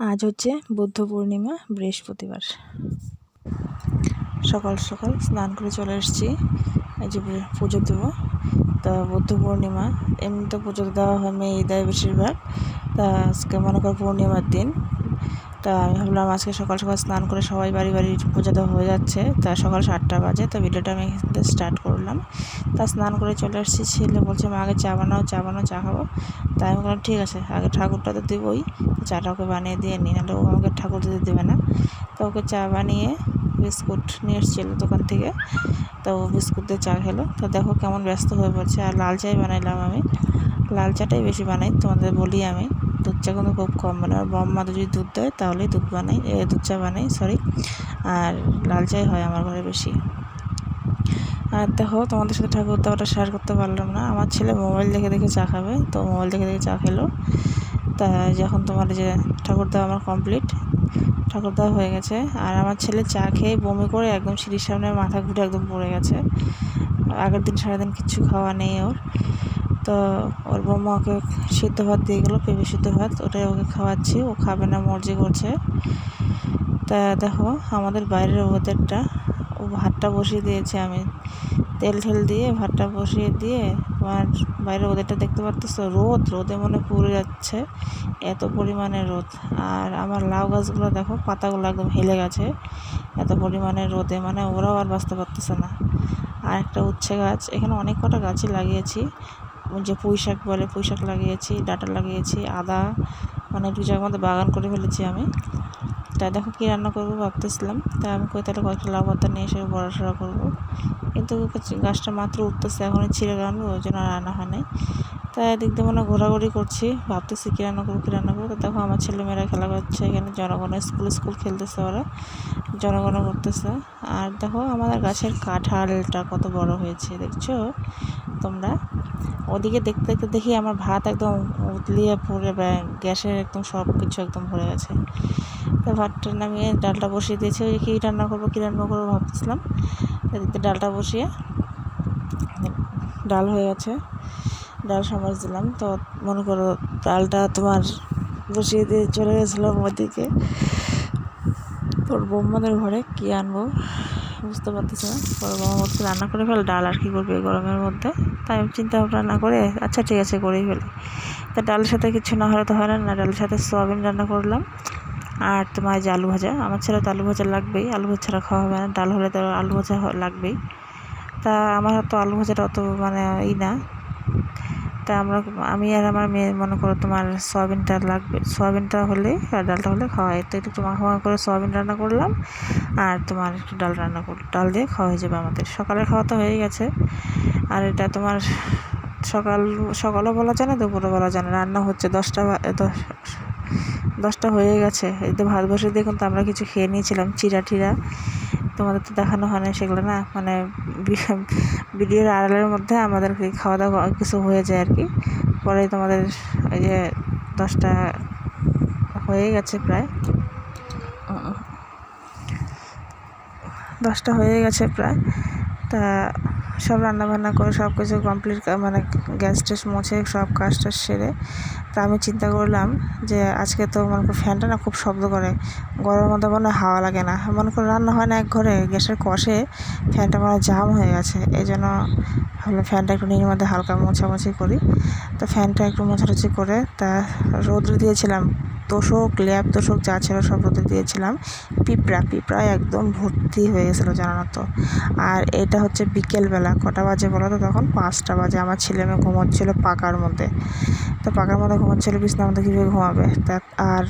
আজ হচ্ছে বুদ্ধ পূর্ণিমা, বৃহস্পতিবার। সকাল সকাল স্নান করে চলে এসেছি এই যে পুজো দেবো। তা বুদ্ধ পূর্ণিমা, এমনিতে পুজো দেওয়া হয় মেয়ে দেয় বেশিরভাগ। তা আজকে মনে কর পূর্ণিমার দিন। তা আমি ভাবলাম আজকে সকাল সকাল স্নান করে সবাই বাড়ি বাড়ি পূজা দেওয়া হয়ে যাচ্ছে। তা সকাল সাতটা বাজে, তো ভিডিওটা আমি এখান স্টার্ট করলাম। তা স্নান করে চলে আসছি, ছেলে বলছে, মা, আগে চা বানাও চা বানাও, চা খাব। তাই আমি বললাম, ঠিক আছে, আগে ঠাকুরটা তো দেবোই, চাটা ওকে বানিয়ে দিয়ে নিই নাহলে ও আমাকে ঠাকুর দিতে দেবে না। তো ওকে চা বানিয়ে বিস্কুট নিয়ে এসেছিল দোকান থেকে। তো ও বিস্কুট দিয়ে চা খেলো। তো দেখো কেমন ব্যস্ত হয়ে পড়ছে। আর লাল চাই বানাইলাম আমি। লাল চাটাই বেশি বানাই, তোমাদের বলি আমি। দুধ চা কিন্তু খুব কম বানাই আর বম্মা যদি দুধ দেয় তাহলেই দুধ বানাই দুধ চা বানাই সরি আর লাল চাই হয় আমার ঘরে বেশি। আর দেখো, তোমাদের সাথে ঠাকুর দেওয়াটা শেয়ার করতে পারলাম না। আমার ছেলে মোবাইল দেখে দেখে চা খাবে, তো মোবাইল দেখে দেখে চা খেলো। তা যখন তোমার যে ঠাকুর দেওয়া আমার কমপ্লিট ঠাকুর দেওয়া হয়ে গেছে। আর আমার ছেলে চা খেয়ে বমি করে একদম সিঁড়ির সামনে মাথা ঘুরে একদম পড়ে গেছে। আগের দিন সারাদিন কিচ্ছু খাওয়া নেই ওর। তো ওর বৌমা ওকে সিদ্ধ ভাত দিয়ে গেলো, পেঁপে সিদ্ধ ভাত, ওটাই ওকে খাওয়াচ্ছি, ও খাবে না, মর্জি করছে। তা দেখো, আমাদের বাইরের ওদেরটা, ও ভাতটা বসিয়ে দিয়েছে আমি। তেল ঠেল দিয়ে ভাতটা বসিয়ে দিয়ে তোমার বাইরে ওদেরটা দেখতে পারতেছ? রোদ, রোদে মনে পুড়ে যাচ্ছে, এত পরিমাণে রোদ। আর আমার লাউ গাছগুলো দেখো, পাতাগুলো একদম হেলে গেছে, এত পরিমাণে রোদে মানে ওরাও আর বাঁচতে পারতেছে না। আর একটা উচ্ছে গাছ, এখানে অনেক কটা গাছই লাগিয়েছি যে পুঁই শাক বলে পুঁই শাক লাগিয়েছি, ডাটা লাগিয়েছি, আদা মানে দু জায়গার মধ্যে বাগান করে ফেলেছি আমি। তা দেখো কী রান্না করব ভাবতেছিলাম। তাই আমি কই তাহলে কয়েকটা লাউ পাতা নিয়ে এসে বড়াসড়া করব। কিন্তু গাছটা মাত্র উঠতেছে, এখনই ছিঁড়ে গানবো ওই জন্য রান্না হয় নাই। তাই এদিক দিয়ে মনে ঘোরাঘুরি করছি, ভাবতেছি কী রান্না করব, কী রান্না করব। তো দেখো আমার ছেলেমেয়েরা খেলা করছে এখানে, জনগণ, স্কুল স্কুল খেলতেছে ওরা জনগণ করতেছে। আর দেখো আমাদের গাছের কাঁঠালটা কত বড় হয়েছে, দেখছ তোমরা? ওদিকে দেখতে দেখতে দেখি আমার ভাত একদম উতলিয়ে পড়ে গ্যাসের একদম সব কিছু একদম ভরে গেছে। তো ভাতটা নামিয়ে ডালটা বসিয়ে দিয়েছি। ওই কী রান্না করব, কী রান্না করব ভাবতেছিলাম। এদিকে ডালটা বসিয়ে ডাল হয়ে গেছে। ডাল সমাজ দিলাম। তো মনে করো ডালটা তোমার বসিয়ে দিয়ে চলে গেছিলাম ওদিকে। তোর বোম্মাদের ঘরে কী আনব? বুঝতে পারতেছি না। বড় বাবা বলছে, রান্না করে ফেল, ডাল আর কী করবে গরমের মধ্যে? তাই আমি চিন্তা ভাবনা না করে আচ্ছা ঠিক আছে, করেই ফেলি। তা ডালের সাথে কিছু না হলে তো হয় না ডালের সাথে সোয়াবিন রান্না করলাম। আর তোমার যে আলু ভাজা, আমার ছেলে তো আলু ভাজা লাগবেই, আলু ভাজা ছাড়া খাওয়া হবে না, ডাল হলে তো আলু ভাজা লাগবেই। তা আমার তো আলু ভাজাটা অত মানে ই না তা আমরা আমি আর আমার মেয়ে মনে করো তোমার সয়াবিনটা লাগবে, সয়াবিনটা হলে, আর ডালটা হলে খাওয়া হয়। তো একটু মাখা মাখা করে সয়াবিন রান্না করলাম, আর তোমার একটু ডাল রান্না কর, ডাল দিয়ে খাওয়া হয়ে যাবে আমাদের। সকালের খাওয়া তো হয়ে গেছে। আর এটা তোমার সকাল, সকালও বলা যায় না, দুপুরও বলা যায় না। রান্না হচ্ছে দশটা দশ, দশটা হয়ে গেছে। এই তো ভাত বসে কিন্তু আমরা কিছু খেয়ে নিয়েছিলাম, চিরা টিরা। তোমাদের তো দেখানো হয় না সেগুলো না? মানে ভিডিওর আড়ালের মধ্যে আমাদের খাওয়া দাওয়া কিছু হয়ে যায় আর কি। পরে তোমাদের ওই যে দশটা হয়ে গেছে প্রায়। দশটা হয়ে গেছে প্রায়। তা সব রান্নাবান্না করে সব কিছু কমপ্লিট মানে গ্যাস ট্যাস মুছে সব কাজটা সেরে তা আমি চিন্তা করলাম যে আজকে তো মনে করো ফ্যানটা না খুব শব্দ করে। গরমের মধ্যে মনে হাওয়া লাগে না। মনে করো রান্না হয় না এক ঘরে, গ্যাসের কষে ফ্যানটা মানে জাম হয়ে গেছে। এই জন্য ভাবলাম ফ্যানটা একটু নিজের মধ্যে হালকা মোছামুছি করি। তো ফ্যানটা একটু মোছামুছি করে তা রোদ্রে দিয়েছিলাম। তোষক ল্যাব তোষক যা ছিল সব রোদে দিয়েছিলাম। পিঁপড়া পিঁপড়া একদম ভর্তি হয়ে গেছিল জানো তো। আর এটা হচ্ছে বিকেলবেলা, কটা বাজে বলো তো তখন? পাঁচটা বাজে। আমার ছেলে মেয়ে ঘুমোচ্ছিলো পাকার মধ্যে। তো পাকার মধ্যে ঘুমোচ্ছিলো, বিছনার মধ্যে কীভাবে ঘুমাবে? তা আর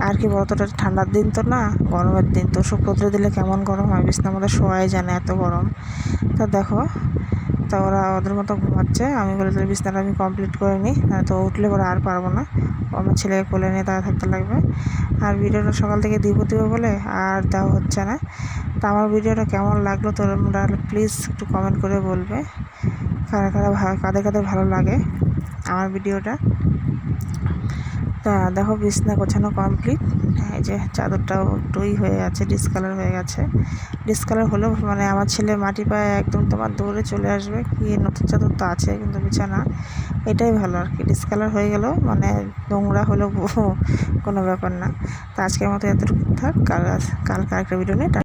আর কি বলতো ওটা ঠান্ডার দিন তো না, গরমের দিন। তোষক রোদ্রে দিলে কেমন গরম হয়? বিছনার মধ্যে শোয়াই যায় না এত গরম। তা দেখো তা ওরা ওদের মতো ঘুমাচ্ছে। আমি বলে তাহলে বিছানাটা আমি কমপ্লিট করে নিই তো উঠলে পরে আর পারব না। আমার ছেলেকে কোলে নিয়ে তারা থাকতে লাগবে। আর ভিডিওটা সকাল থেকে দিব দিব বলে আর দেওয়া হচ্ছে না। তা আমার ভিডিওটা কেমন লাগল তোমরা প্লিজ একটু কমেন্ট করে বলবে। কারা কারা কাদের কাদের ভালো লাগে আমার ভিডিওটা? দেখো বিছনা গোছানো কমপ্লিট এই যে চাদরটাও একটুই হয়ে গেছে ডিসকালার হয়ে গেছে। ডিসকালার হলেও মানে আমার ছেলে মাটি পায়ে একদম তোমার দৌড়ে চলে আসবে। কি নতুন চাদর তো আছে কিন্তু বিছানা। এটাই ভালো আর কি ডিসকালার হয়ে গেল মানে নোংরা হলেও কোনো ব্যাপার না। তো আজকের মতো এতটুকু থাক। কাল, কালকে আরেকটা ভিডিও নিয়ে